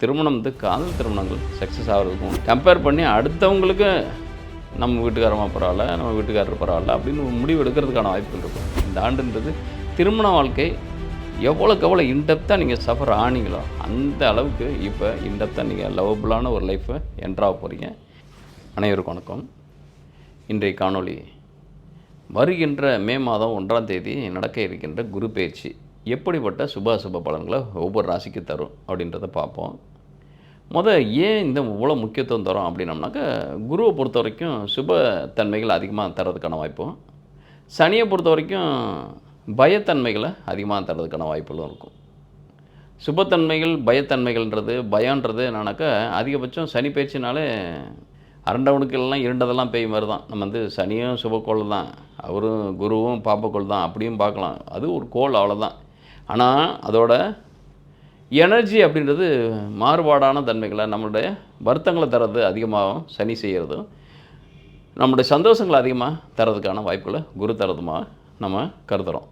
திருமணம் வந்து காதல் திருமணங்கள் சக்ஸஸ் ஆகிறதுக்கும் கம்பேர் பண்ணி அடுத்தவங்களுக்கு நம்ம வீட்டுக்காரமாக பரவாயில்ல நம்ம வீட்டுக்காரர் பரவாயில்ல அப்படின்னு ஒரு முடிவு எடுக்கிறதுக்கான வாய்ப்புகள் இருக்கும். இந்த ஆண்டுன்றது திருமண வாழ்க்கை எவ்வளோக்கு எவ்வளோ இன்டெப்த்தாக நீங்கள் சஃபர் ஆனீங்களோ அந்த அளவுக்கு இப்போ இன்டெப்த்தாக நீங்கள் லவபுளான ஒரு லைஃப்பை என்ட்ராக போகிறீங்க அனைவருக்கும் வணக்கம். இன்றைய காணொளி வருகின்ற மே மாதம் ஒன்றாம் தேதி நடக்க இருக்கின்ற குரு பயிற்சி எப்படிப்பட்ட சுபாசுப பலன்களை ஒவ்வொரு ராசிக்கு தரும் அப்படின்றத பார்ப்போம். முத ஏன் இந்த இவ்வளோ முக்கியத்துவம் தரோம் அப்படின்னம்னாக்க குருவை பொறுத்த வரைக்கும் சுப தன்மைகள் அதிகமாக தரதுக்கான வாய்ப்பும் சனியை பொறுத்த வரைக்கும் பயத்தன்மைகளை அதிகமாக தரதுக்கான வாய்ப்புகளும் இருக்கும். சுபத்தன்மைகள் பயத்தன்மைகள்ன்றது பயன்றது என்னன்னாக்கா அதிகபட்சம் சனி பயிற்சினாலே அரண்டவனுக்கெல்லாம் இருண்டதெல்லாம் பெய்யும் மாதிரி தான். நம்ம வந்து சனியும் சுபக்கோள் தான். அவரும் குருவும் பாப்பக்கோள் தான். அப்படியும் பார்க்கலாம். அது ஒரு கோள் அவ்வளோதான் ஆனால் அதோட எனர்ஜி அப்படின்றது மாறுபாடான தன்மைகளை நம்மளுடைய வருத்தங்களை தரது அதிகமாகவும் சனி செய்கிறதும் நம்முடைய சந்தோஷங்களை அதிகமாக தரதுக்கான வாய்ப்புகளை குரு தரதுமாக நம்ம கருதுகிறோம்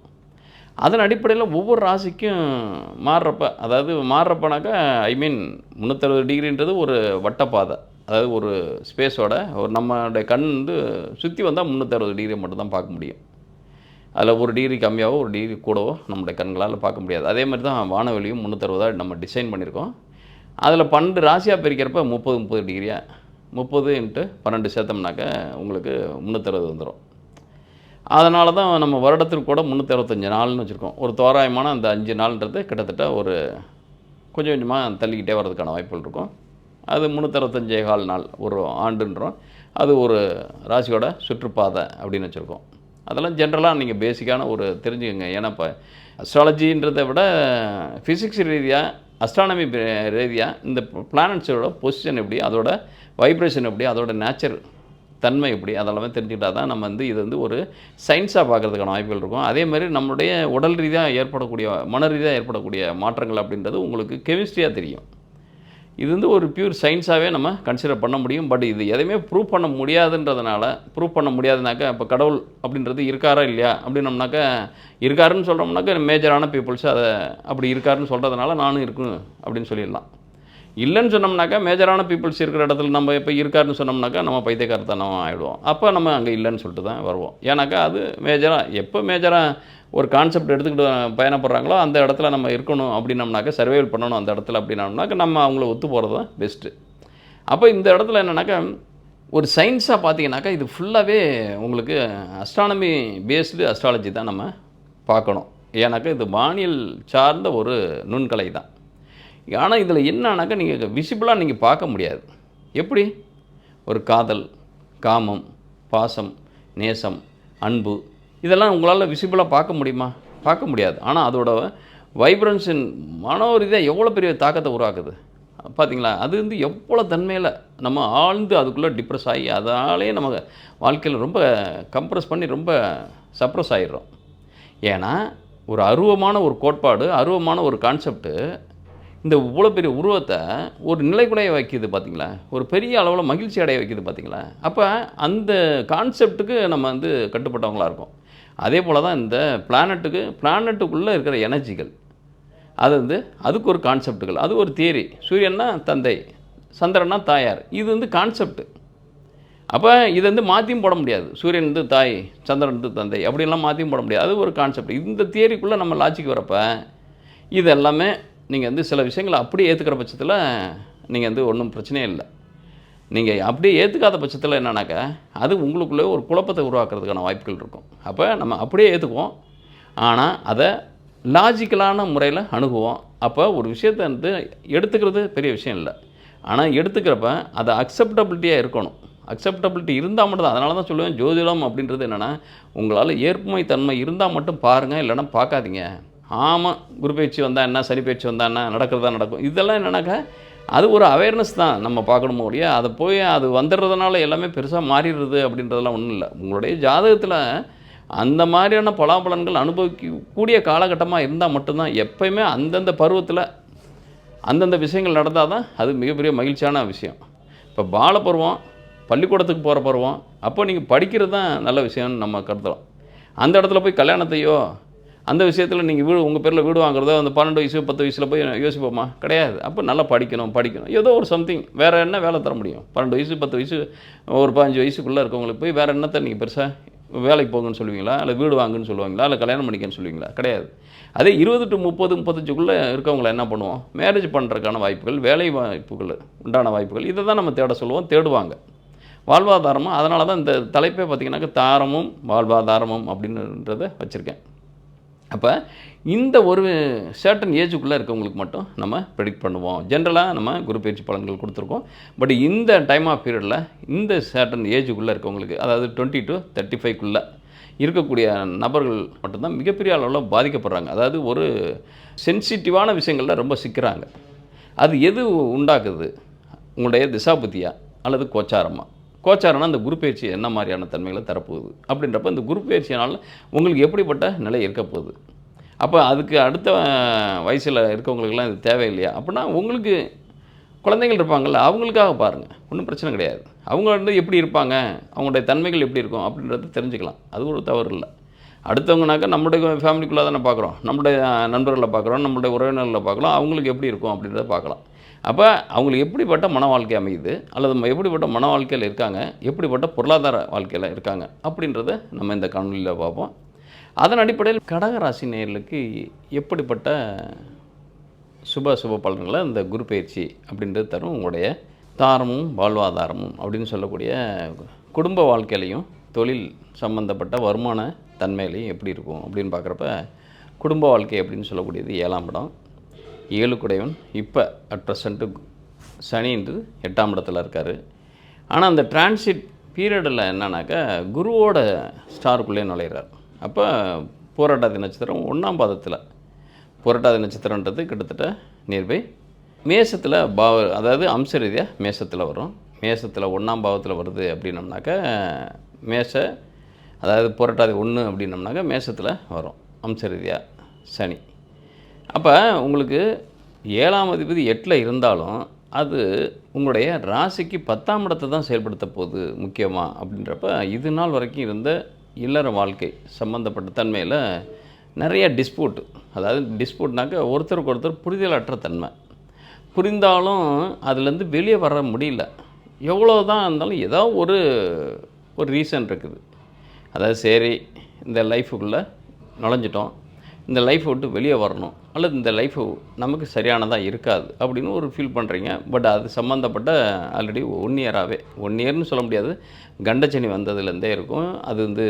அதன் அடிப்படையில் ஒவ்வொரு ராசிக்கும் மாறுறப்ப அதாவது மாறுறப்பனாக்கா ஐ மீன் முந்நூற்றறுபது டிகிரின்றது ஒரு வட்டப்பாதை. அதாவது ஒரு ஸ்பேஸோட ஒரு நம்மளுடைய கண் வந்து சுற்றி வந்தால் முந்நூற்றறுபது டிகிரி மட்டும்தான் பார்க்க முடியும். அதில் ஒரு டிகிரி கம்மியாகவோ ஒரு டிகிரி கூடவோ நம்முடைய கண்களால் பார்க்க முடியாது. அதே மாதிரி தான் வானவெளியும் முந்நூற்றறுபதாக நம்ம டிசைன் பண்ணியிருக்கோம். அதில் பன்னெண்டு ராசியாக பிரிக்கிறப்ப முப்பது முப்பது டிகிரியாக முப்பது இன்ட்டு பன்னெண்டு சேர்த்தோம்னாக்க உங்களுக்கு முந்நூற்றறுபது வந்துடும் அதனால தான் நம்ம வருடத்திற்கு கூட முந்நூற்றி நாள்னு வச்சுருக்கோம். ஒரு தோராயமான அந்த அஞ்சு நாள்ன்றது கிட்டத்தட்ட ஒரு கொஞ்சம் கொஞ்சமாக தள்ளிக்கிட்டே வர்றதுக்கான வாய்ப்புகள் இருக்கும். அது முந்நூற்றறுபத்தஞ்சே கால் நாள் ஒரு ஆண்டுன்றோம். அது ஒரு ராசியோட சுற்றுப்பாதை அப்படின்னு வச்சுருக்கோம். அதெல்லாம் ஜென்ரலாக நீங்கள் பேசிக்கான ஒரு தெரிஞ்சுக்கோங்க. ஏன்னா இப்போ அஸ்ட்ராலஜின்றதை விட ஃபிசிக்ஸ் ரீதியாக அஸ்ட்ரானமி ரீதியாக இந்த பிளானட்ஸோட பொசிஷன் எப்படி அதோட வைப்ரேஷன் எப்படி அதோட நேச்சர் தன்மை எப்படி அதெல்லாமே தெரிஞ்சுக்கிட்டா தான் நம்ம வந்து இது வந்து ஒரு சயின்ஸாக பார்க்குறதுக்கான வாய்ப்புகள் இருக்கும். அதே மாதிரி நம்மளுடைய உடல் ரீதியாக ஏற்படக்கூடிய மன ரீதியாக ஏற்படக்கூடிய மாற்றங்கள் அப்படின்றது உங்களுக்கு கெமிஸ்ட்ரியாக தெரியும். இது வந்து ஒரு பியூர் சயின்ஸாகவே நம்ம கன்சிடர் பண்ண முடியும். பட் இது எதையுமே ப்ரூவ் பண்ண முடியாதுன்றதுனால ப்ரூவ் பண்ண முடியாதுனாக்கா இப்போ கடவுள் அப்படின்றது இருக்காரா இல்லையா? அப்படின்னம்னாக்கா இருக்காருன்னு சொல்கிறோம்னாக்கா மேஜரான பீப்புள்ஸ் அதை அப்படி இருக்காருன்னு சொல்கிறதுனால நானும் இருக்கும் அப்படின்னு சொல்லிடலாம். இல்லைன்னு சொன்னோம்னாக்கா மேஜரான பீப்புள்ஸ் இருக்கிற இடத்துல நம்ம இப்போ இருக்காருன்னு சொன்னோம்னாக்கா நம்ம பைத்தியக்காரத்தனம் ஆகிடுவோம் அப்போ நம்ம அங்கே இல்லைன்னு சொல்லிட்டு தான் வருவோம். ஏன்னாக்கா அது மேஜராக எப்போ மேஜராக ஒரு கான்செப்ட் எடுத்துக்கிட்டு பயணப்படுறாங்களோ அந்த இடத்துல நம்ம இருக்கணும் அப்படின்னம்னாக்க சர்வைவல் பண்ணணும் அந்த இடத்துல அப்படின்னம்னாக்க நம்ம அவங்கள ஒத்து போகிறது தான் பெஸ்ட்டு அப்போ இந்த இடத்துல என்னென்னாக்கா ஒரு சயின்ஸாக பார்த்தீங்கன்னாக்கா இது ஃபுல்லாகவே உங்களுக்கு அஸ்ட்ரானமி பேஸ்டு அஸ்ட்ராலஜி தான் நம்ம பார்க்கணும். ஏன்னாக்கா இது வானியல் சார்ந்த ஒரு நுண்கலை தான். ஆனால் இதில் என்னன்னாக்கா நீங்கள் விசிபிளாக நீங்கள் பார்க்க முடியாது. எப்படி? ஒரு காதல் காமம் பாசம் நேசம் அன்பு இதெல்லாம் உங்களால் விசிபிளாக பார்க்க முடியுமா? பார்க்க முடியாது. ஆனால் அதோட வைப்ரன்ஸின் மனோ ரீதியாக எவ்வளோ பெரிய தாக்கத்தை உருவாக்குது? பார்த்தீங்களா அது வந்து எவ்வளோ தன்மையில் நம்ம ஆழ்ந்து அதுக்குள்ளே டிப்ரெஸ் ஆகி அதனாலே நம்ம வாழ்க்கையில் ரொம்ப கம்ப்ரெஸ் பண்ணி ரொம்ப சப்ரஸ் ஆகிடுறோம் ஏன்னா ஒரு அருவமான ஒரு கோட்பாடு அருவமான ஒரு கான்செப்ட்டு இந்த இவ்வளோ பெரிய உருவத்தை ஒரு நிலைக்குடைய வைக்கிது பார்த்தீங்களா ஒரு பெரிய அளவில் மகிழ்ச்சி அடைய வைக்கிது பார்த்தீங்களா அப்போ அந்த கான்செப்ட்டுக்கு நம்ம வந்து கட்டுப்பட்டவங்களாக இருக்கோம். அதே போல் தான் இந்த பிளானட்டுக்கு பிளானட்டுக்குள்ளே இருக்கிற எனர்ஜிகள் அது வந்து அதுக்கு ஒரு கான்செப்ட்டுகள் அது ஒரு தியரி சூரியன்னா தந்தை சந்திரன்னா தாயார். இது வந்து கான்செப்ட் அப்போ இதை வந்து மாற்றியும் போட முடியாது. சூரியன் வந்து தாய் சந்திரன் வந்து தந்தை. அப்படியெல்லாம் மாற்றியும் போட முடியாது. அது ஒரு கான்செப்ட் இந்த தியரிக்குள்ளே நம்ம லாஜிக் வரப்போ இது எல்லாமே நீங்கள் வந்து சில விஷயங்களை அப்படியே ஏற்றுக்கிற பட்சத்தில் நீங்கள் வந்து ஒன்றும் பிரச்சனையே இல்லை. நீங்கள் அப்படியே ஏற்றுக்காத பட்சத்தில் என்னன்னாக்கா அது உங்களுக்குள்ளே ஒரு குழப்பத்தை உருவாக்குறதுக்கான வாய்ப்புகள் இருக்கும். அப்போ நம்ம அப்படியே ஏற்றுக்குவோம் ஆனால் அதை லாஜிக்கலான முறையில் அணுகுவோம். அப்போ ஒரு விஷயத்தை வந்து எடுத்துக்கிறது பெரிய விஷயம் இல்லை. ஆனால் எடுத்துக்கிறப்ப அதை அக்செப்டபிலிட்டியாக இருக்கணும். அக்செப்டபிலிட்டி இருந்தால் மட்டும் தான் அதனால தான் சொல்லுவேன் ஜோதிடம் அப்படின்றது என்னென்னா உங்களால் ஏற்புமை தன்மை இருந்தால் மட்டும் பாருங்கள் இல்லைன்னா பார்க்காதீங்க. ஆமாம் குரு பயிற்சி வந்தால் என்ன சனி பயிற்சி வந்தால் என்ன நடக்கிறதா நடக்கும். இதெல்லாம் என்னென்னாக்கா அது ஒரு அவேர்னஸ் தான் நம்ம பார்க்கணுமோ ஒழிய அதை போய் அது வந்துடுறதுனால எல்லாமே பெருசாக மாறிடுறது அப்படின்றதெல்லாம் ஒன்றும் இல்லை. உங்களுடைய ஜாதகத்தில் அந்த மாதிரியான பலாபலன்கள் அனுபவிக்கக்கூடிய காலகட்டமாக இருந்தால் மட்டும்தான் எப்பயுமே அந்தந்த பருவத்தில் அந்தந்த விஷயங்கள் நடந்தால் தான் அது மிகப்பெரிய மகிழ்ச்சியான விஷயம். இப்போ பாலப்பருவம் பள்ளிக்கூடத்துக்கு போகிற பருவம் அப்போ நீங்கள் படிக்கிறது தான் நல்ல விஷயம்னு நம்ம கருதுறோம். அந்த இடத்துல போய் கல்யாணத்தையோ அந்த விஷயத்தில் நீங்கள் வீடு உங்கள் பேரில் வீடு வாங்குறதோ அந்த பன்னெண்டு வயசு பத்து வயசில் போய் யோசிப்போமா? கிடையாது. அப்போ நல்லா படிக்கணும் படிக்கணும். ஏதோ ஒரு சம்திங் வேறு என்ன வேலை தர முடியும்? பன்னெண்டு வயசு பத்து வயசு ஒரு பதினஞ்சு வயசுக்குள்ளே இருக்கவங்களுக்கு போய் வேறு என்னத்தை நீங்கள் பெருசாக வேலைக்கு போங்கன்னு சொல்லுவீங்களா? இல்லை வீடு வாங்குன்னு சொல்லுவாங்களா? இல்லை கல்யாணம் பண்ணிக்கன்னு சொல்லுவீங்களா? கிடையாது. அதே இருபது டு முப்பது முப்பத்தஞ்சுக்குள்ளே இருக்கவங்கள என்ன பண்ணுவோம்? மேரேஜ் பண்ணுறதுக்கான வாய்ப்புகள் வேலை வாய்ப்புகள் உண்டான வாய்ப்புகள் இதை தான் நம்ம தேட சொல்லுவோம் தேடுவாங்க. வாழ்வாதாரமும் அதனால தான் இந்த தலைப்பே பார்த்திங்கனாக்கா தாரமும் வாழ்வாதாரமும் அப்படின்றத வச்சுருக்கேன். அப்போ இந்த ஒரு சர்டன் ஏஜுக்குள்ளே இருக்கவங்களுக்கு மட்டும் நம்ம ப்ரெடிக்ட் பண்ணுவோம். ஜென்ரலாக நம்ம குரு பயிற்சி பலன்கள் கொடுத்துருக்கோம். பட் இந்த டைம் ஆஃப் பீரியடில் இந்த சர்டன் ஏஜுக்குள்ளே இருக்கவங்களுக்கு அதாவது டுவெண்ட்டி டு தேர்ட்டி ஃபைவ்க்குள்ளே இருக்கக்கூடிய நபர்கள் மட்டும்தான் மிகப்பெரிய அளவில் பாதிக்கப்படுறாங்க. அதாவது ஒரு சென்சிட்டிவான விஷயங்களில் ரொம்ப சிக்கிறாங்க. அது எது உண்டாக்குது? உங்களுடைய திசாபுத்தியா அல்லது கோச்சாரமாக கோச்சாரம்னா அந்த குரு பயிற்சி என்ன மாதிரியான தன்மைகளை தரப்போகுது? அப்படின்றப்ப இந்த குரு பயிற்சியினால் உங்களுக்கு எப்படிப்பட்ட நிலை இருக்க போகுது? அப்போ அதுக்கு அடுத்த வயசில் இருக்கவங்களுக்கெல்லாம் இது தேவையில்லையா? அப்படின்னா உங்களுக்கு குழந்தைகள் இருப்பாங்கள்ல அவங்களுக்காக பாருங்கள் ஒன்றும் பிரச்சனை கிடையாது. அவங்க வந்து எப்படி இருப்பாங்க? அவங்களுடைய தன்மைகள் எப்படி இருக்கும்? அப்படின்றத தெரிஞ்சுக்கலாம். அது ஒரு தவறு இல்லை. அடுத்தவங்கனாக்கா நம்முடைய ஃபேமிலிக்குள்ளே தானே பார்க்குறோம். நம்முடைய நண்பர்களை பார்க்குறோம். நம்முடைய உறவினர்களை பார்க்கலாம் அவங்களுக்கு எப்படி இருக்கும் அப்படின்றத பார்க்கலாம். அப்போ அவங்களுக்கு எப்படிப்பட்ட மன வாழ்க்கை அமையுது? அல்லது எப்படிப்பட்ட மன வாழ்க்கையில் இருக்காங்க? எப்படிப்பட்ட பொருளாதார வாழ்க்கையில் இருக்காங்க? அப்படின்றத நம்ம இந்த காணொலியில் பார்ப்போம். அதன் அடிப்படையில் கடகராசி நேர்களுக்கு எப்படிப்பட்ட சுப சுப பலன்களை இந்த குரு பயிற்சி அப்படின்றது தரும்? உங்களுடைய தாரமும் வாழ்வாதாரமும் அப்படின்னு சொல்லக்கூடிய குடும்ப வாழ்க்கையிலையும் தொழில் சம்பந்தப்பட்ட வருமான தன்மையிலையும் எப்படி இருக்கும் அப்படின்னு பார்க்குறப்ப குடும்ப வாழ்க்கை அப்படின்னு சொல்லக்கூடியது ஏழாம் இடம். ஏழுக்குடையவன் இப்போ அட் ப்ரெசண்ட்டு சனின்றது எட்டாம் இடத்துல இருக்கார். ஆனால் அந்த டிரான்சிட் பீரியடில் என்னன்னாக்கா குருவோட ஸ்டாருக்குள்ளே நுழையிறார். அப்போ போராட்டாதி நட்சத்திரம் ஒன்றாம் பாதத்தில். புரட்டாதி நட்சத்திரன்றது கிட்டத்தட்ட நியர்பை மேசத்தில் பாவ அதாவது அம்ச ரீதியாக மேசத்தில் வரும். மேசத்தில் ஒன்றாம் பாவத்தில் வருது அப்படின்னம்னாக்கா மேச அதாவது புரட்டாதி ஒன்று அப்படின்னம்னாக்கா மேசத்தில் வரும். அம்ச ரீதியாக சனி. அப்போ உங்களுக்கு ஏழாம் அதிபதி எட்டில் இருந்தாலும் அது உங்களுடைய ராசிக்கு பத்தாம் இடத்தை தான் செயல்படுத்த போகுது முக்கியமாக அப்படின்றப்ப இது நாள் வரைக்கும் இருந்த இல்லற வாழ்க்கை சம்மந்தப்பட்ட தன்மையில் நிறைய டிஸ்பியூட் அதாவது டிஸ்பியூட்னாக்க ஒருத்தருக்கு ஒருத்தர் புரிதலற்ற தன்மை. புரிந்தாலும் அதுலேருந்து வெளியே வர முடியல. எவ்வளோ தான் இருந்தாலும் ஏதோ ஒரு ஒரு ரீசன் இருக்குது. அதாவது சரி இந்த லைஃபுக்குள்ளே நுழைஞ்சிட்டோம். இந்த லைஃப்பை விட்டு வெளியே வரணும். அல்லது இந்த லைஃப்பு நமக்கு சரியானதாக இருக்காது அப்படின்னு ஒரு ஃபீல் பண்ணுறீங்க பட் அது சம்மந்தப்பட்ட ஆல்ரெடி ஒன் இயராகவே ஒன் இயர்னு சொல்ல முடியாது. கண்டச்சனி வந்ததுலேருந்தே இருக்கும். அது வந்து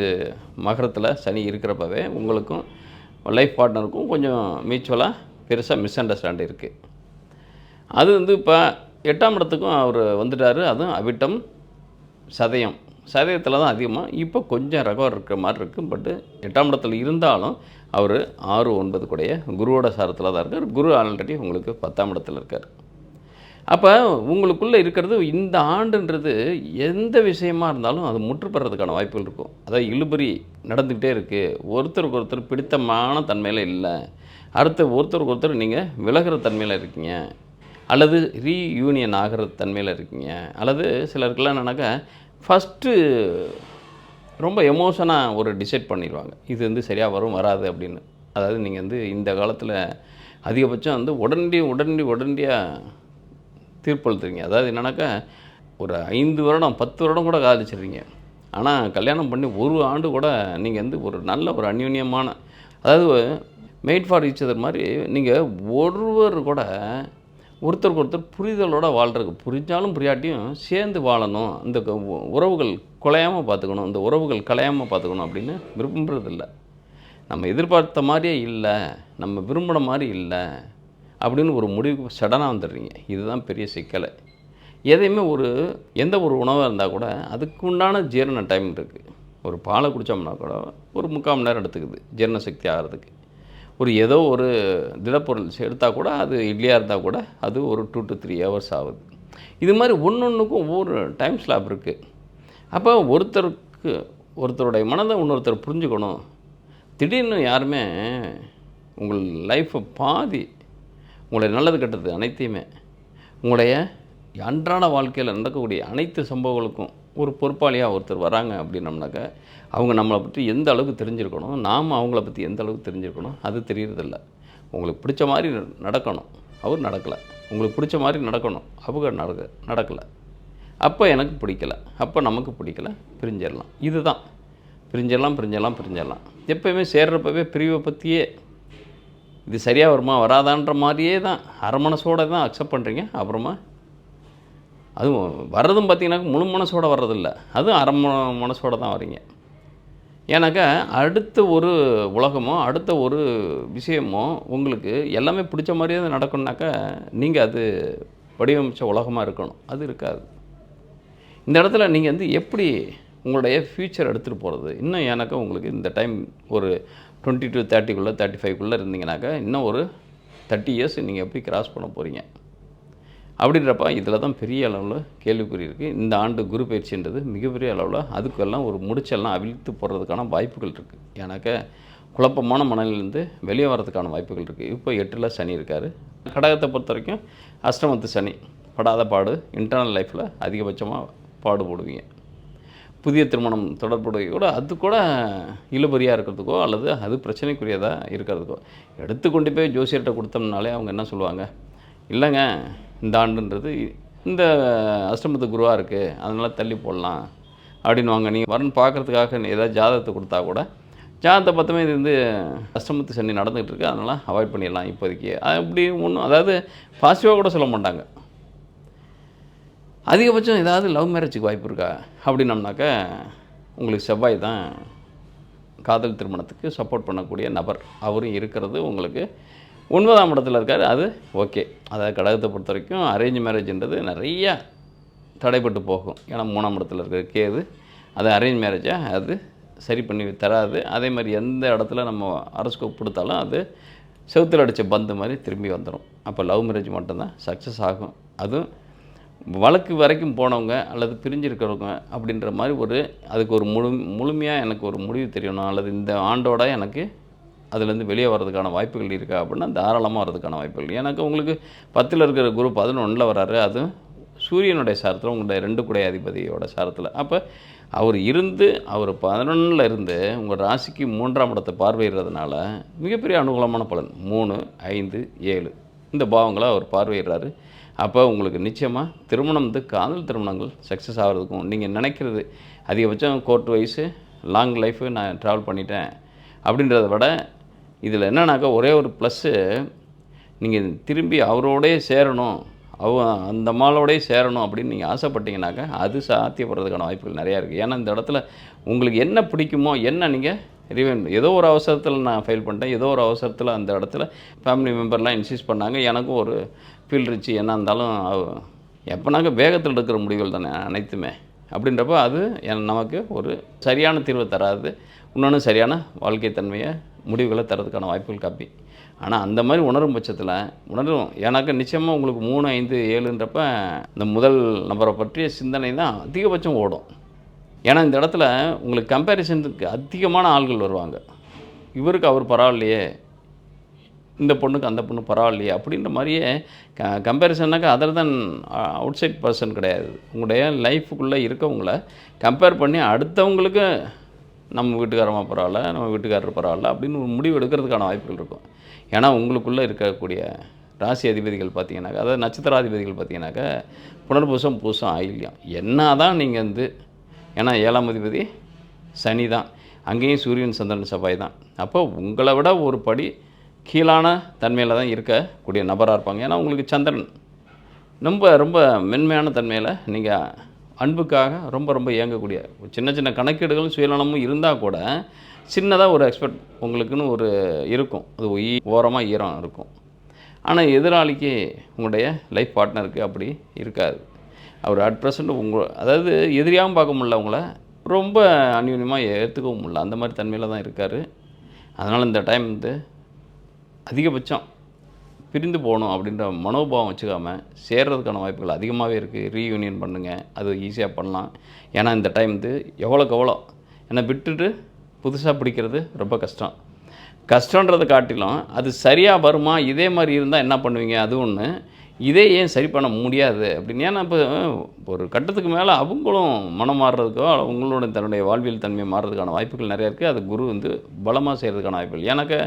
மகரத்தில் சனி இருக்கிறப்பவே உங்களுக்கும் லைஃப் பார்ட்னருக்கும் கொஞ்சம் மியூச்சுவலாக பெருசாக மிஸ் அண்டர்ஸ்டாண்ட் இருக்குது அது வந்து இப்போ எட்டாம் இடத்துக்கும் அவர் வந்துட்டார். அதுவும் அவிட்டம் சதயம். சதயத்தில் தான் அதிகமாக இப்போ கொஞ்சம் ரகம் இருக்கிற மாதிரி இருக்குது பட்டு எட்டாம் இடத்துல இருந்தாலும் அவர் ஆறு ஒன்பது கூடைய குருவோட சாரத்தில் தான் இருக்கார். குரு ஆல்ரெடி உங்களுக்கு பத்தாம் இடத்துல இருக்கார். அப்போ உங்களுக்குள்ளே இருக்கிறது இந்த ஆண்டுன்றது எந்த விஷயமா இருந்தாலும் அது முற்றுப்பெறதுக்கான வாய்ப்புகள் இருக்கும். அதாவது இழுபறி நடந்துக்கிட்டே இருக்குது ஒருத்தருக்கு ஒருத்தர் பிடித்தமான தன்மையில் இல்லை. அடுத்து ஒருத்தருக்கு ஒருத்தர் நீங்கள் விலகிற தன்மையில் இருக்கீங்க. அல்லது ரீயூனியன் ஆகிற தன்மையில் இருக்கீங்க. அல்லது சிலருக்குலாம் என்னன்னாக்கா ஃபஸ்ட்டு ரொம்ப எமோஷனாக ஒரு டிசைட் பண்ணிடுவாங்க. இது வந்து சரியாக வரும் வராது அப்படின்னு. அதாவது நீங்கள் வந்து இந்த காலத்தில் அதிகபட்சம் வந்து உடனடி உடனடி உடனடியாக தீர்ப்பளித்துறீங்க அதாவது என்னன்னாக்கா ஒரு ஐந்து வருடம் பத்து வருடம் கூட காதலிச்சிடுறீங்க ஆனால் கல்யாணம் பண்ணி ஒரு ஆண்டு கூட நீங்கள் வந்து ஒரு நல்ல ஒரு அந்யூன்யமான அதாவது மெயிட் ஃபார் ஈச் அதர் மாதிரி நீங்கள் ஒருவர் கூட ஒருத்தருக்கு ஒருத்தர் புரிதலோடு வாழ்கிறது புரிஞ்சாலும் புரியாட்டியும் சேர்ந்து வாழணும். இந்த உறவுகள் குலையாமல் பார்த்துக்கணும். இந்த உறவுகள் கலையாமல் பார்த்துக்கணும் அப்படின்னு விரும்புறதில்ல. நம்ம எதிர்பார்த்த மாதிரியே இல்லை. நம்ம விரும்பின மாதிரி இல்லை. அப்படின்னு ஒரு முடிவுக்கு சடனாக வந்துடுறீங்க. இதுதான் பெரிய சிக்கலை. எதையுமே ஒரு எந்த ஒரு உணவாக இருந்தால் கூட அதுக்கு உண்டான ஜீரண டைம் இருக்குது ஒரு பாலை குடித்தோம்னா கூட ஒரு முக்கால் மணி நேரம் எடுத்துக்குது ஜீரண சக்தி ஆகிறதுக்கு. ஒரு ஏதோ ஒரு திடப்பொருள் எடுத்தால் கூட அது இட்லியாக இருந்தால் கூட அது ஒரு டூ டு த்ரீ ஹவர்ஸ் ஆகுது. இது மாதிரி ஒன்று ஒன்றுக்கும் ஒவ்வொரு டைம் ஸ்லாப் இருக்குது அப்போ ஒருத்தருக்கு ஒருத்தருடைய மனதை இன்னொருத்தர் புரிஞ்சுக்கணும். திடீர்னு யாருமே உங்கள் லைஃப்பை பாதி உங்களுடைய நல்லது கெட்டது அனைத்தையுமே உங்களுடைய அன்றாட வாழ்க்கையில் நடக்கக்கூடிய அனைத்து சம்பவங்களுக்கும் ஒரு பொறுப்பாளியாக ஒருத்தர் வராங்க அப்படின்னம்னாக்க அவங்க நம்மளை பற்றி எந்த அளவுக்கு தெரிஞ்சிருக்கணும் நாம் அவங்கள பற்றி எந்த அளவுக்கு தெரிஞ்சிருக்கணும் அது தெரியறதில்ல. உங்களுக்கு பிடிச்ச மாதிரி நடக்கணும். அவர் நடக்கலை. உங்களுக்கு பிடிச்ச மாதிரி நடக்கணும். அவங்க நடக்க நடக்கலை. அப்போ எனக்கு பிடிக்கல. அப்போ நமக்கு பிடிக்கல. பிரிஞ்சிடலாம். இதுதான். பிரிஞ்சிடலாம் பிரிஞ்சிடலாம் பிரிஞ்சிடலாம். எப்போயுமே சேர்றப்பவே பிரிவை பற்றியே இது சரியாக வருமா வராதான்ற மாதிரியே தான் அரை மனசோடு தான் அக்செப்ட் பண்ணுறீங்க அப்புறமா அதுவும் வர்றதும் பார்த்தீங்கன்னா முழு மனசோட வர்றதில்ல. அதுவும் அரை ம மனசோட தான் வரீங்க ஏன்னாக்கா அடுத்த ஒரு உலகமோ அடுத்த ஒரு விஷயமோ உங்களுக்கு எல்லாமே பிடிச்ச மாதிரியே அது நடக்கணுனாக்கா நீங்கள் அது வடிவமைச்ச உலகமாக இருக்கணும். அது இருக்காது. இந்த இடத்துல நீங்கள் வந்து எப்படி உங்களுடைய ஃப்யூச்சர் எடுத்துகிட்டு போகிறது இன்னும் ஏன்னாக்கா உங்களுக்கு இந்த டைம் ஒரு டுவெண்ட்டி டு தேர்ட்டிக்குள்ளே தேர்ட்டி ஃபைவ்க்குள்ளே இருந்தீங்கனாக்கா இன்னும் ஒரு தேர்ட்டி இயர்ஸ் நீங்கள் எப்படி கிராஸ் பண்ண போகிறீங்க அப்படின்றப்ப இதில் தான் பெரிய அளவில் கேள்விக்குறி இருக்குது இந்த ஆண்டு குரு பயிற்சின்றது மிகப்பெரிய அளவில் அதுக்கெல்லாம் ஒரு முடிச்செல்லாம் அவிழ்த்து போடுறதுக்கான வாய்ப்புகள் இருக்குது ஏன்னாக்கா குழப்பமான மனநிலிருந்து வெளியே வரதுக்கான வாய்ப்புகள் இருக்குது இப்போ எட்டில் சனி இருக்கார். கடகத்தை பொறுத்த வரைக்கும் அஷ்டமத்து சனி. படாத பாடு. இன்டர்னல் லைஃப்பில் அதிகபட்சமாக பாடுபடுவீங்க புதிய திருமணம் தொடர்புடைய கூட அது கூட இழுபறியாக இருக்கிறதுக்கோ அல்லது அது பிரச்சனைக்குரியதாக இருக்கிறதுக்கோ. எடுத்து கொண்டு போய் ஜோசியர்கிட்ட கொடுத்தோம்னாலே அவங்க என்ன சொல்லுவாங்க? இல்லைங்க இந்த ஆண்டுன்றது இந்த அஷ்டமத்து குருவாக இருக்குது அதனால் தள்ளி போடலாம் அப்படின்னு வாங்க. நீங்கள் வரன் பார்க்குறதுக்காக ஏதாவது ஜாதகத்தை கொடுத்தா கூட ஜாதகத்தை பார்த்தமே இது வந்து அஷ்டமத்து சனி நடந்துகிட்டு இருக்கு அதனால் அவாய்ட் பண்ணிடலாம் இப்போதைக்கு. அப்படி ஒன்றும் அதாவது பாசிட்டிவாக கூட சொல்ல மாட்டாங்க. அதிகபட்சம் ஏதாவது லவ் மேரேஜுக்கு வாய்ப்பு இருக்கா? அப்படின்னம்னாக்கா உங்களுக்கு செவ்வாய் தான் காதல் திருமணத்துக்கு சப்போர்ட் பண்ணக்கூடிய நபர். அவரும் இருக்கிறது உங்களுக்கு ஒன்பதாம் இடத்துல இருக்கார். அது ஓகே. அதாவது கடகத்தை பொறுத்த வரைக்கும் அரேஞ்ச் மேரேஜ்ன்றது நிறையா தடைப்பட்டு போகும். ஏன்னா மூணாம் இடத்துல இருக்கிற கேது அது அரேஞ்ச் மேரேஜாக அது சரி பண்ணி தராது. அதே மாதிரி எந்த இடத்துல நம்ம அரஸ்கோப் கொடுத்தாலும் அது செவுத்தில் அடித்த பந்து மாதிரி திரும்பி வந்துடும் அப்போ லவ் மேரேஜ் மட்டும்தான் சக்ஸஸ் ஆகும். அதுவும் வழக்கு வரைக்கும் போனவங்க அல்லது பிரிஞ்சிருக்கிறவங்க அப்படின்ற மாதிரி ஒரு அதுக்கு ஒரு முழு முழுமையாக எனக்கு ஒரு முடிவு தெரியணும். அல்லது இந்த ஆண்டோட எனக்கு அதுலேருந்து வெளியே வர்றதுக்கான வாய்ப்புகள் இருக்கா அப்படின்னா தாராளமாக வரதுக்கான வாய்ப்புகள் எனக்கு உங்களுக்கு பத்தில் இருக்கிற குரு பதினொன்றில் வராரு அதுவும் சூரியனுடைய சாரத்தில் உங்களுடைய ரெண்டு குடை அதிபதியோட சாரத்தில். அப்போ அவர் இருந்து அவர் பதினொன்றில் இருந்து உங்கள் ராசிக்கு மூன்றாம் இடத்தை பார்வையிடுறதுனால மிகப்பெரிய அனுகூலமான பலன். மூணு ஐந்து ஏழு. இந்த பாவங்களை அவர் பார்வையிடுறாரு. அப்போ உங்களுக்கு நிச்சயமாக திருமணம் வந்து காதல் திருமணங்கள் சக்ஸஸ் ஆகிறதுக்கும் நீங்கள் நினைக்கிறது அதிகபட்சம் கோர்ட் வைஸு லாங் லைஃபு நான் ட்ராவல் பண்ணிட்டேன் அப்படின்றத விட இதில் என்னன்னாக்கா ஒரே ஒரு ப்ளஸ்ஸு நீங்கள் திரும்பி அவரோடயே சேரணும் அவ அந்த மாலோடயே சேரணும் அப்படின்னு நீங்கள் ஆசைப்பட்டீங்கனாக்கா அது சாத்தியப்படுறதுக்கான வாய்ப்புகள் நிறையா இருக்குது. ஏன்னா இந்த இடத்துல உங்களுக்கு என்ன பிடிக்குமோ என்ன நீங்கள் ரிவென் ஏதோ ஒரு அவசரத்தில் நான் ஃபைல் பண்ணிட்டேன் ஏதோ ஒரு அவசரத்தில் அந்த இடத்துல ஃபேமிலி மெம்பர்லாம் இன்சிஸ்ட் பண்ணாங்க எனக்கும் ஒரு ஃபீல் இருந்துச்சு என்ன இருந்தாலும் எப்போனாக்க வேகத்தில் எடுக்கிற முடிவுகள் தானே அனைத்துமே. அப்படின்றப்போ அது என் நமக்கு ஒரு சரியான தீர்வை தராது. இன்னொன்று சரியான வாழ்க்கை தன்மையை முடிவுகளை தரதுக்கான வாய்ப்புகள் கம்மி. ஆனால் அந்த மாதிரி உணரும் பட்சத்தில் உணரும் எனக்கு நிச்சயமாக உங்களுக்கு மூணு ஐந்து ஏழுன்றப்ப இந்த முதல் நபரை பற்றிய சிந்தனை தான் அதிகபட்சம் ஓடும். ஏன்னா இந்த இடத்துல உங்களுக்கு கம்பேரிசனுக்கு அதிகமான ஆள்கள் வருவாங்க. இவருக்கு அவர் பரவாயில்லையே இந்த பொண்ணுக்கு அந்த பொண்ணு பரவாயில்லையே அப்படின்ற மாதிரியே க கம்பேரிசன்னாக்கா other than outside person கிடையாது. உங்களுடைய லைஃபுக்குள்ளே இருக்கவங்கள கம்பேர் பண்ணி அடுத்தவங்களுக்கு நம்ம வீட்டுக்காரமாக பரவாயில்ல நம்ம வீட்டுக்காரர் பரவாயில்ல அப்படின்னு ஒரு முடிவு எடுக்கிறதுக்கான வாய்ப்புகள் இருக்கும். ஏன்னா உங்களுக்குள்ளே இருக்கக்கூடிய ராசி அதிபதிகள் பார்த்தீங்கன்னாக்கா அதாவது நட்சத்திராதிபதிகள் பார்த்தீங்கன்னாக்கா புனர்பூசம் பூசம் ஆயில்யம். என்ன தான் நீங்கள் வந்து ஏன்னா ஏழாம் அதிபதி சனி தான் அங்கேயும் சூரியன் சந்திரன் செவ்வாய் தான். அப்போ உங்களை விட ஒரு படி கீழான தன்மையில் தான் இருக்கக்கூடிய நபராக இருப்பாங்க. ஏன்னா உங்களுக்கு சந்திரன். ரொம்ப ரொம்ப மென்மையான தன்மையில் நீங்கள் அன்புக்காக ரொம்ப ரொம்ப இயங்கக்கூடிய ஒரு சின்ன சின்ன கணக்கீடுகளும் சுயநலமும் இருந்தால் கூட சின்னதாக ஒரு எக்ஸ்பெக்ட் உங்களுக்குன்னு ஒரு இருக்கும். அது ஈ ஓரமாக ஈரம் இருக்கும். ஆனால் எதிராளிக்கு உங்களுடைய லைஃப் பார்ட்னருக்கு அப்படி இருக்காது. அவர் அட் ப்ரெசண்ட் உங்கள் அதாவது எதிரியாகவும் பார்க்க முடியல உங்களை. ரொம்ப அந்யூன்யமாக ஏற்றுக்கவும் முடியல. அந்த மாதிரி தன்மையில் தான் இருக்கார். அதனால் இந்த டைம் வந்து அதிகபட்சம் பிரிந்து போகணும் அப்படின்ற மனோபாவம் வச்சுக்காம சேர்றதுக்கான வாய்ப்புகள் அதிகமாகவே இருக்குது ரீயூனியன் பண்ணுங்கள் அது ஈஸியாக பண்ணலாம். ஏன்னா இந்த டைம் வந்து எவ்வளோக்கு எவ்வளோ? என்னை விட்டுட்டு புதுசாக பிடிக்கிறது ரொம்ப கஷ்டம். கஷ்டன்றதை காட்டிலும் அது சரியாக வருமா? இதே மாதிரி இருந்தால் என்ன பண்ணுவீங்க? அது ஒன்று இதே ஏன் சரி பண்ண முடியாது? அப்படின்னு ஏன்னா இப்போ ஒரு கட்டத்துக்கு மேலே அவங்களும் மனம் மாறுறதுக்கோ அவங்களோட தன்னுடைய வாழ்வியல் தன்மை மாறுறதுக்கான வாய்ப்புகள் நிறையா இருக்குது அது குரு வந்து பலமாக செய்கிறதுக்கான வாய்ப்புகள். எனக்கு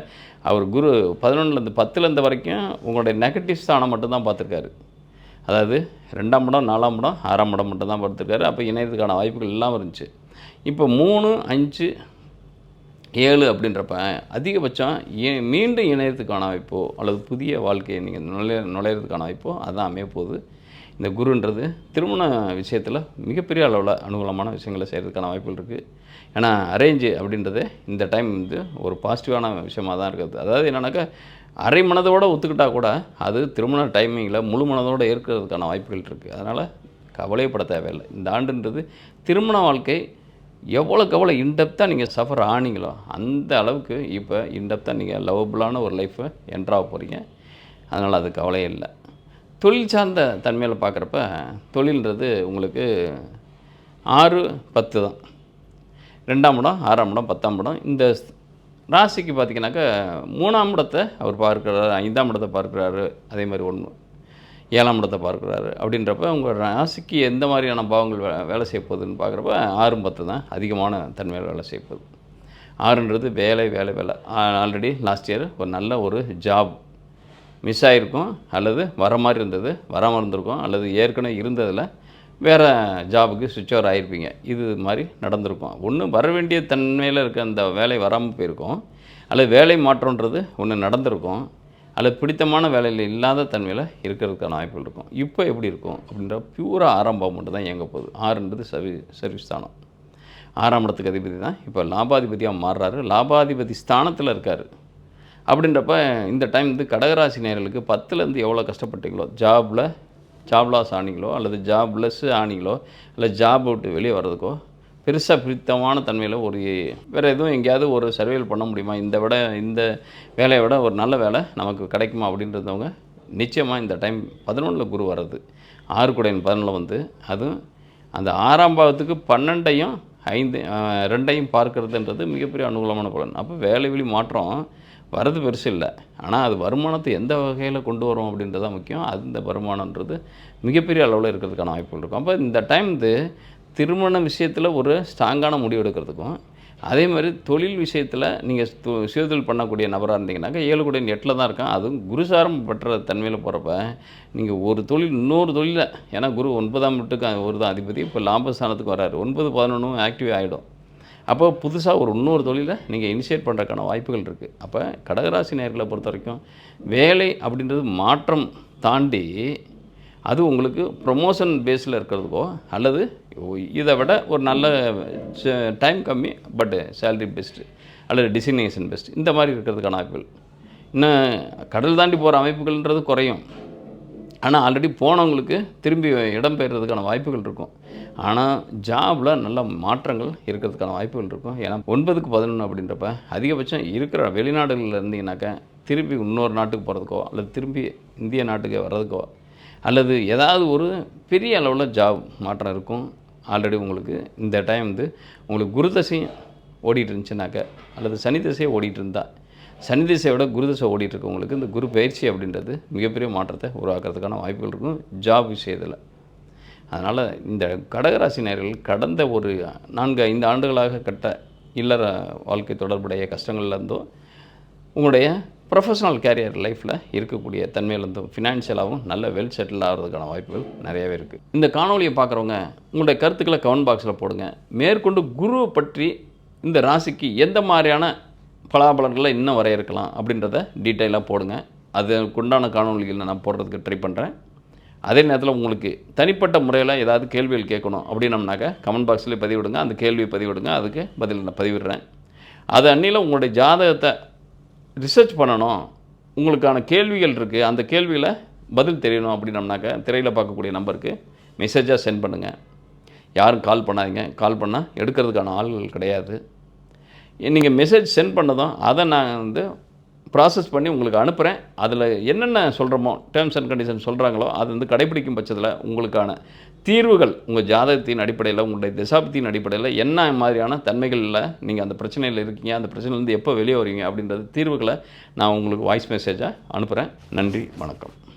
அவர் குரு பதினொன்றுலேருந்து பத்துலேருந்து வரைக்கும் உங்களுடைய நெகட்டிவ் ஸ்தானம் மட்டும்தான் பார்த்துருக்காரு. அதாவது ரெண்டாம் இடம் நாலாம் இடம் ஆறாம் இடம் மட்டும் தான் அப்போ இணையத்துக்கான வாய்ப்புகள் இல்லாமல் இருந்துச்சு. இப்போ மூணு அஞ்சு ஏழு அப்படின்றப்ப அதிகபட்சம் ஏ- மீண்டும் இணையத்துக்கான வாய்ப்போ அல்லது புதிய வாழ்க்கையை நீங்கள் நுழைய நுழையிறதுக்கான வாய்ப்போ அதான் அமைய போகுது. இந்த குருன்றது திருமண விஷயத்தில் மிகப்பெரிய அளவில் அனுகூலமான விஷயங்களை செய்கிறதுக்கான வாய்ப்புகள் இருக்குது ஏன்னா அரேஞ்சு அப்படின்றது இந்த டைம் வந்து ஒரு பாசிட்டிவான விஷயமாக தான் இருக்குது. அதாவது என்னென்னாக்கா அரை மனதோடு ஒத்துக்கிட்டால் கூட அது திருமண டைமிங்கில் முழு மனதோடு ஏற்கிறதுக்கான வாய்ப்புகள் இருக்குது அதனால் கவலைப்பட தேவையில்லை. இந்த ஆண்டுன்றது திருமண வாழ்க்கை எவ்வளோக்கு எவ்வளோ இன்டெப்த்தாக நீங்கள் சஃபர் ஆனீங்களோ அந்த அளவுக்கு இப்போ இன்டெப்த்தாக நீங்கள் லவபுளான ஒரு லைஃப்பை என்ட்ராக போகிறீங்க அதனால் அது கவலையே இல்லை. தொழில் சார்ந்த தன்மையில் பார்க்குறப்ப தொழில்ன்றது உங்களுக்கு ஆறு பத்து தான். ரெண்டாம் இடம் ஆறாம் இடம் பத்தாம் இடம். இந்த ராசிக்கு பார்த்தீங்கன்னாக்கா மூணாம் இடத்தை அவர் பார்க்குறாரு ஐந்தாம் இடத்தை பார்க்குறாரு அதே மாதிரி ஒன்று ஏழாம் இடத்தை பார்க்குறாரு. அப்படின்றப்ப உங்கள் ராசிக்கு எந்த மாதிரியான பாவங்கள் வே வேலை செய்ய போகுதுன்னு பார்க்குறப்ப ஆறும் பத்து தான் அதிகமான தன்மையில் வேலை செய்ய போகுது. ஆறுன்றது வேலை வேலை வேலை. ஆல்ரெடி லாஸ்ட் இயர் ஒரு நல்ல ஒரு ஜாப் மிஸ் ஆகிருக்கும் அல்லது வர மாதிரி இருந்தது வராமல் இருந்திருக்கும் அல்லது ஏற்கனவே இருந்ததில் வேறு ஜாபுக்கு சுவிட்ச் ஓவர் ஆகிருப்பீங்க இது மாதிரி நடந்திருக்கும். ஒன்று வர வேண்டிய தன்மையில் இருக்க அந்த வேலை வராமல் போயிருக்கும். அல்லது வேலை மாற்றம்ன்றது ஒன்று நடந்திருக்கும். அல்லது பிடித்தமான வேலையில் இல்லாத தன்மையில் இருக்கிறதுக்கான வாய்ப்புகள் இருக்கும். இப்போ எப்படி இருக்கும் அப்படின்ற பியூராக ஆரம்பம் மட்டும் தான் இயங்க போகுது. ஆறுன்றது சர்வீ சர்வீஸ் ஸ்தானம். ஆறாம் இடத்துக்கு அதிபதி தான். இப்போ லாபாதிபதியாக மாறுறாரு. லாபாதிபதி ஸ்தானத்தில் இருக்கார். அப்படின்றப்ப இந்த டைம் வந்து கடகராசி நேர்களுக்கு பத்துலேருந்து எவ்வளோ கஷ்டப்பட்டீங்களோ ஜாபில் ஜாப் லாஸ் ஆனீங்களோ அல்லது ஜாப்லெஸ் ஆனீங்களோ இல்லை ஜாப் விட்டு வெளியே வர்றதுக்கோ பெருசாக பிடித்தமான தன்மையில் ஒரு வேறு எதுவும் எங்கேயாவது ஒரு சர்வேல் பண்ண முடியுமா? இந்த விட இந்த வேலையை விட ஒரு நல்ல வேலை நமக்கு கிடைக்குமா அப்படின்றதவங்க நிச்சயமாக இந்த டைம் பதினொன்றில் குரு வர்றது. ஆறு குடையின் பதினொன்றில் வந்து அதுவும் அந்த ஆறாம் பாவத்துக்கு பன்னெண்டையும் ஐந்து ரெண்டையும் பார்க்கறதுன்றது மிகப்பெரிய அனுகூலமான பலன். அப்போ வேலை வெளி மாற்றம் வரது பெருசு இல்லை. ஆனால் அது வருமானத்தை எந்த வகையில் கொண்டு வரும் அப்படின்றது தான் முக்கியம். அந்த வருமானன்றது மிகப்பெரிய அளவில் இருக்கிறதுக்கான வாய்ப்புகள் இருக்கும். அப்போ இந்த டைம் வந்து திருமண விஷயத்தில் ஒரு ஸ்ட்ராங்கான முடிவு எடுக்கிறதுக்கும் அதே மாதிரி தொழில் விஷயத்தில் நீங்கள் சுயதொழில் பண்ணக்கூடிய நபராக இருந்தீங்கன்னாக்கா ஏழு கூட எட்டில் தான் இருக்கான். அதுவும் குருசாரம் பெற்ற தன்மையில் போகிறப்ப நீங்கள் ஒரு தொழில் இன்னொரு தொழிலை ஏன்னா குரு ஒன்பதாம் வீட்டுக்கு ஒரு தான் அதிபதி இப்போ லாபஸ்தானத்துக்கு வராரு. ஒன்பது பதினொன்றும் ஆக்டிவ் ஆகிடும் அப்போ புதுசாக ஒரு இன்னொரு தொழிலை நீங்கள் இனிஷியேட் பண்ணுறதுக்கான வாய்ப்புகள் இருக்குது அப்போ கடகராசி நேர்களை பொறுத்த வரைக்கும் வேலை அப்படின்றது மாற்றம் தாண்டி அது உங்களுக்கு ப்ரொமோஷன் பேஸில் இருக்கிறதுக்கோ அல்லது இதை விட ஒரு நல்ல டைம் கம்மி பட்டு சேலரி பெஸ்ட்டு அல்லது டிசிக்னேஷன் பெஸ்ட் இந்த மாதிரி இருக்கிறதுக்கான வாய்ப்புகள். இன்னும் கடல் தாண்டி போகிற அமைப்புகள்ன்றது குறையும். ஆனால் ஆல்ரெடி போனவங்களுக்கு திரும்பி இடம் பெயர்றதுக்கான வாய்ப்புகள் இருக்கும். ஆனால் ஜாபில் நல்ல மாற்றங்கள் இருக்கிறதுக்கான வாய்ப்புகள் இருக்கும். ஏன்னா ஒன்பதுக்கு பதினொன்று அப்படின்றப்ப அதிகபட்சம் இருக்கிற வெளிநாடுகளில் இருந்தீங்கன்னாக்கா திரும்பி இன்னொரு நாட்டுக்கு போகிறதுக்கோ அல்லது திரும்பி இந்திய நாட்டுக்கு வர்றதுக்கோ அல்லது ஏதாவது ஒரு பெரிய அளவில் ஜாப் மாற்றம் இருக்கும். ஆல்ரெடி உங்களுக்கு இந்த டைம் வந்து உங்களுக்கு குருதசையும் ஓடிட்டு இருந்துச்சுனாக்க அல்லது சனி திசையை ஓடிட்டு இருந்தா சனி திசையை விட குரு திசை ஓடிட்டு இருக்கவங்களுக்கு இந்த குரு பயிற்சி அப்படின்றது மிகப்பெரிய மாற்றத்தை உருவாக்குறதுக்கான வாய்ப்புகள் இருக்கும் ஜாப் விஷயத்தில். அதனால் இந்த கடகராசி நேயர்கள் கடந்த ஒரு நான்கு ஐந்து ஆண்டுகளாக கட்ட இல்லற வாழ்க்கை தொடர்புடைய கஷ்டங்கள்லேருந்தும் உங்களுடைய ப்ரொஃபஷனல் கேரியர் லைஃப்பில் இருக்கக்கூடிய தன்மையிலிருந்தும் ஃபினான்ஷியலாகவும் நல்ல வெல் செட்டில் ஆகிறதுக்கான வாய்ப்புகள் நிறையவே இருக்குது இந்த காணொலியை பார்க்குறவங்க உங்களுடைய கருத்துக்களை கமெண்ட் பாக்ஸில் போடுங்க. மேற்கொண்டு குருவை பற்றி இந்த ராசிக்கு எந்த மாதிரியான பலாபலன்களை இன்னும் வரையறுக்கலாம் அப்படின்றத டீட்டெயிலாக போடுங்க. அதுக்குண்டான காணொலிகள் நான் போடுறதுக்கு ட்ரை பண்ணுறேன் அதே நேரத்தில் உங்களுக்கு தனிப்பட்ட முறையில் ஏதாவது கேள்விகள் கேட்கணும் அப்படின்னம்னாக்க கமெண்ட் பாக்ஸ்லேயே பதிவிடுங்க. அந்த கேள்வியை பதிவிடுங்க. அதுக்கு பதில் நான் பதிவிடுறேன். அது அன்னியில் உங்களுடைய ஜாதகத்தை ரிசர்ச் பண்ணணும். உங்களுக்கான கேள்விகள் இருக்குது அந்த கேள்வியில் பதில் தெரியணும் அப்படின்னம்னாக்க திரையில் பார்க்கக்கூடிய நம்பருக்கு மெசேஜாக சென்ட் பண்ணுங்கள் யாரும் கால் பண்ணாதீங்க. கால் பண்ணால் எடுக்கிறதுக்கான ஆள்கள் கிடையாது. நீங்கள் மெசேஜ் சென்ட் பண்ணதும் அதை நான் வந்து ப்ராசஸ் பண்ணி உங்களுக்கு அனுப்புகிறேன் அதில் என்னென்ன சொல்கிறோமோ டேர்ம்ஸ் அண்ட் கண்டிஷன் சொல்கிறாங்களோ அது வந்து கடைபிடிக்கும் பட்சத்தில் உங்களுக்கான தீர்வுகள் உங்கள் ஜாதகத்தின் அடிப்படையில் உங்களுடைய திசாபத்தின் அடிப்படையில் என்ன மாதிரியான தன்மைகளில் நீங்கள் அந்த பிரச்சனையில் இருக்கீங்க அந்த பிரச்சனையிலேருந்து எப்போ வெளியே வரீங்க அப்படின்றது தீர்வுகளை நான் உங்களுக்கு வாய்ஸ் மெசேஜாக அனுப்புகிறேன் நன்றி வணக்கம்.